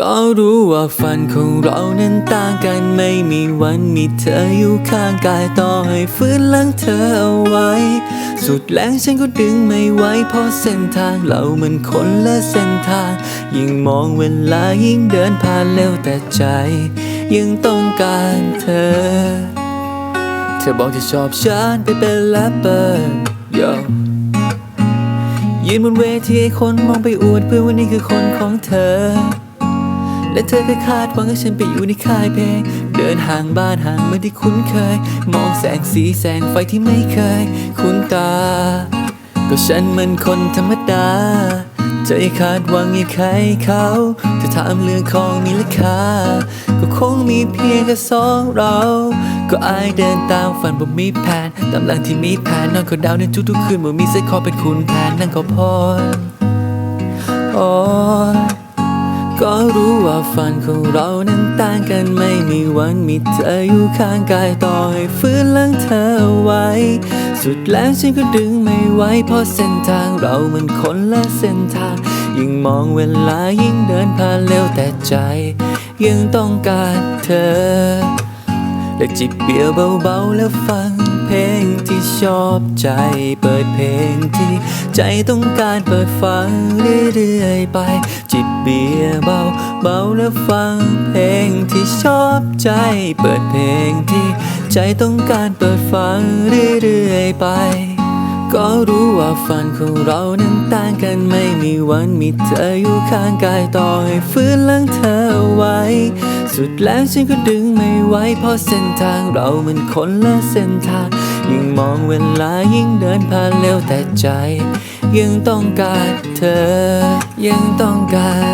ก็รู้ว่าฝันของเรานั้นต่างกันไม่มีวันมีเธออยู่ข้างกายต่อให้ฟื้นหลังเธอเอาไว้ สุดแรงฉันก็ดึงไม่ไหวเพราะเส้นทางเรามันคนละเส้นทาง ยิ่งมองเวลายิ่งเดินผ่านเร็วแต่ใจ ยังต้องการเธอ เธอบอกจะชอบฉันไปเป็นแรปเปอร์ Yo ยืนบนเวทีให้คนมองไปอวดเพื่อว่านี่คือคนของเธอ และเธอก็คาดหวังให้ฉันไปอยู่ในค่ายเพลง เดินห่างบ้านห่างเมื่อที่คุ้นเคย มองแสงสีแสงไฟที่ไม่เคย คุ้นตา ก็ฉันมันคนธรรมดาจะให้คาดหวังให้ใครเขาจะถามเรื่องของมีราคา ก็คงมีเพียงแค่สองเรา ก็อายเดินตามฝันบ่มีแผนตามหลังที่มีแผนนอนก็ดาวในทุกๆคืนบ่มีเส้นคอเป็นคุณแผนนั่นก็พอโอ้ ก็รู้ว่าฝันของเรานั้นต่างกันไม่มีวันมีเธออยู่ข้างกายต่อให้ฟื้นลังเธอไว้ สุดแล้วฉันก็ดึงไม่ไหวเพราะเส้นทางเรามันคนละเส้นทาง ยิ่งมองเวลายิ่งเดินผ่านเร็วแต่ใจ ยังต้องการเธอ และจิบเบียร์เบาๆแล้วฟังเพลงที่ชอบใจ เปิดเพลงที่ใจต้องการเปิดฟังเรื่อยๆไป จิบเบียร์เบาๆแล้วฟังเพลงที่ชอบใจ เปิดเพลงที่ใจต้องการเปิดฟังเรื่อยๆไปก็รู้ว่าฝันของเรานั้นต่างกันไม่มีวันมีเธออยู่ข้างกายต่อให้ฟื้นหลังเธ สุดแล้วฉันก็ดึงไม่ไหวเพราะเส้นทางเรามันคนละเส้นทาง ยิ่งมองเวลายิ่งเดินผ่านเร็วแต่ใจ ยังต้องการเธอ ยังต้องการ